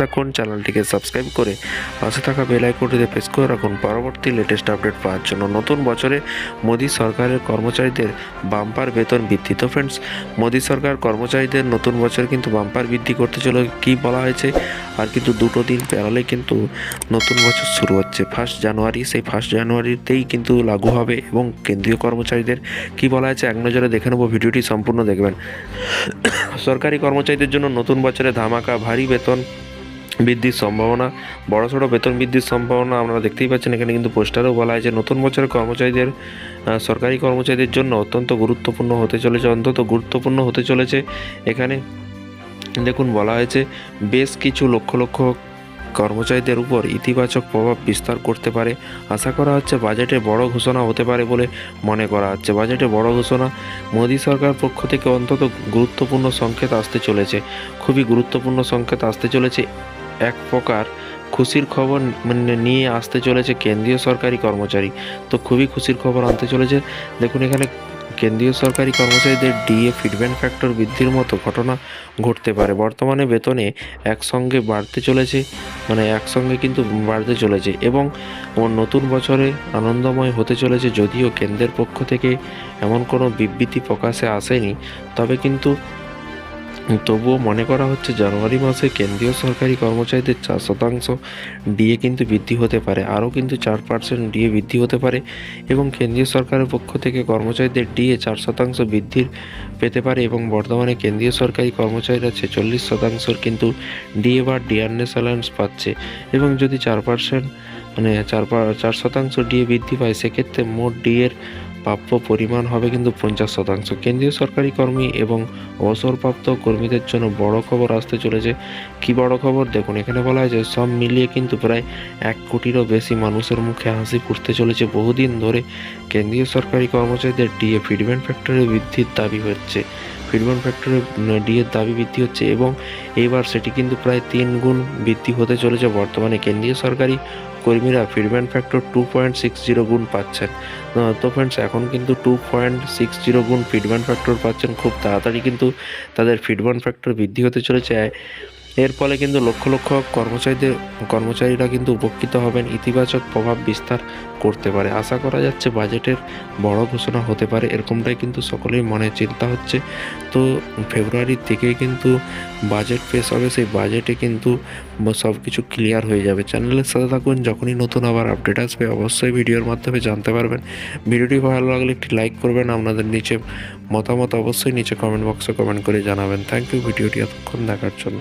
থাকুন, চ্যানেলটিকে সাবস্ক্রাইব করে পাশে থাকা বেল আইকনটিতে প্রেস করে রাখুন। পরবর্তী লেটেস্ট আপডেট পাওয়ার জন্য নতুন বছরে মোদী সরকারের কর্মচারীদের বাম্পার বেতন বৃদ্ধি। তো ফ্রেন্ডস মোদী সরকার কর্মচারীদের নতুন বছরে কিন্তু বাম্পার বৃদ্ধি করতে চলে কি বলা হয়েছে? আর কিন্তু দুটো দিন পেরালে কিন্তু নতুন বছর শুরু হচ্ছে। ফার্স্ট জানুয়ারি সেই ফার্স্ট জানুয়ারিতেই কিন্তু লাগু হবে এবং কেন্দ্রীয় কর্মচারীদের কি বলা হয়েছে? এক নজরে দেখে নেব, ভিডিওটি সম্পূর্ণ দেখবেন। সরকারি কর্মচারীদের জন্য নতুন বছরে ধামাকা ভারী বেতন বৃদ্ধির সম্ভাবনা বড়সড় বেতন বৃদ্ধির সম্ভাবনা আপনারা দেখতেই পাচ্ছেন। এখানে কিন্তু পোস্টারেও বলা হয়েছে, নতুন বছরের কর্মচারীদের সরকারি কর্মচারীদের জন্য অত্যন্ত গুরুত্বপূর্ণ হতে চলেছে অন্তত গুরুত্বপূর্ণ হতে চলেছে। এখানে দেখুন বলা হয়েছে, বেশ কিছু লক্ষ লক্ষ কর্মচারীদের উপর ইতিবাচক প্রভাব বিস্তার করতে পারে। আশা করা হচ্ছে বাজেটে বড় ঘোষণা হতে পারে বলে মনে করা হচ্ছে। বাজেটে বড় ঘোষণা মোদী সরকার পক্ষ থেকে অন্তত গুরুত্বপূর্ণ সংকেত আসতে চলেছে। খুবই গুরুত্বপূর্ণ সংকেত আসতে চলেছে। এক প্রকার খুশির খবর মানে নিয়ে আসতে চলেছে কেন্দ্রীয় সরকারি কর্মচারী। তো খুবই খুশির খবর আনতে চলেছে। দেখুন, এখানে কেন্দ্রীয় সরকারি কর্মচারীদের ডিএ ফিডব্যাক ফ্যাক্টর বৃদ্ধির মতো ঘটনা ঘটতে পারে। বর্তমানে বেতনে একসঙ্গে বাড়তে চলেছে মানে একসঙ্গে কিন্তু বাড়তে চলেছে এবং নতুন বছরে আনন্দময় হতে চলেছে যদিও কেন্দ্রের পক্ষ থেকে এমন কোনো বিবৃতি প্রকাশে আসেনি। তবে কিন্তু তবুও মনে করা হচ্ছে জানুয়ারি মাসে কেন্দ্রীয় সরকারি কর্মচারীদের চার শতাংশ ডিএ কিন্তু বৃদ্ধি হতে পারে, আরও কিন্তু চার পার্সেন্ট ডিএ বৃদ্ধি হতে পারে এবং কেন্দ্রীয় সরকারের পক্ষ থেকে কর্মচারীদের ডিএ চার শতাংশ বৃদ্ধির পেতে পারে এবং বর্তমানে কেন্দ্রীয় সরকারি কর্মচারীরা ছেচল্লিশ শতাংশর কিন্তু ডিএ বা ডিআরএস অ্যালায়েন্স পাচ্ছে এবং যদি চার পার্সেন্ট মানে চার চার শতাংশ ডিএ বৃদ্ধি পায়, সেক্ষেত্রে মোট ডিএর প্রাপ্য পরিমাণ হবে কিন্তু পঞ্চাশ শতাংশ। কেন্দ্রীয় সরকারি কর্মী এবং অবসরপ্রাপ্ত কর্মীদের জন্য বড় খবর আসতে চলেছে। কি বড় খবর? দেখুন, এখানে বলা হয়েছে, সব মিলিয়ে কিন্তু প্রায় এক কোটিরও বেশি মানুষের মুখে হাসি ফুটতে চলেছে। বহুদিন ধরে কেন্দ্রীয় সরকারি কর্মচারীদের ডিএ ফিডব্যাক ফ্যাক্টরি বৃদ্ধির দাবি হচ্ছে। ফিডব্যাক ফ্যাক্টরি ডিএর দাবি বৃদ্ধি হচ্ছে এবং এইবার সেটি কিন্তু প্রায় তিন গুণ বৃদ্ধি হতে চলেছে। বর্তমানে কেন্দ্রীয় সরকারি কর্মীরা fitment factor two point six zero গুণ পাচ্ছেন। তো ফ্রেন্ডস এখন কিন্তু টু পয়েন্ট সিক্স জিরো গুণ ফিডব্যান্ড ফ্যাক্টর পাচ্ছেন খুব তাড়াতাড়ি, কিন্তু তাদের ফিডব্যান্ড ফ্যাক্টর বৃদ্ধি হতে চলেছে। এর ফলে কিন্তু লক্ষ লক্ষ কর্মচারীদের, কর্মচারীরা কিন্তু উপকৃত হবেন, ইতিবাচক প্রভাব বিস্তার করতে পারে। আশা করা যাচ্ছে বাজেটের বড় ঘোষণা হতে পারে, এরকমটাই কিন্তু সকলেই মনে চিন্তা হচ্ছে। তো ফেব্রুয়ারির থেকে কিন্তু বাজেট পেশ হবে, সেই বাজেটে কিন্তু সব কিছু ক্লিয়ার হয়ে যাবে। চ্যানেলের সাথে থাকুন, যখনই নতুন আবার আপডেট আসবে, অবশ্যই ভিডিওর মাধ্যমে জানতে পারবেন। ভিডিওটি ভালো লাগলে একটি লাইক করবেন, আপনাদের নিচে মতামত অবশ্যই নিচে কমেন্ট বক্সে কমেন্ট করে জানাবেন। থ্যাংক ইউ ভিডিওটি এতক্ষণ দেখার জন্য।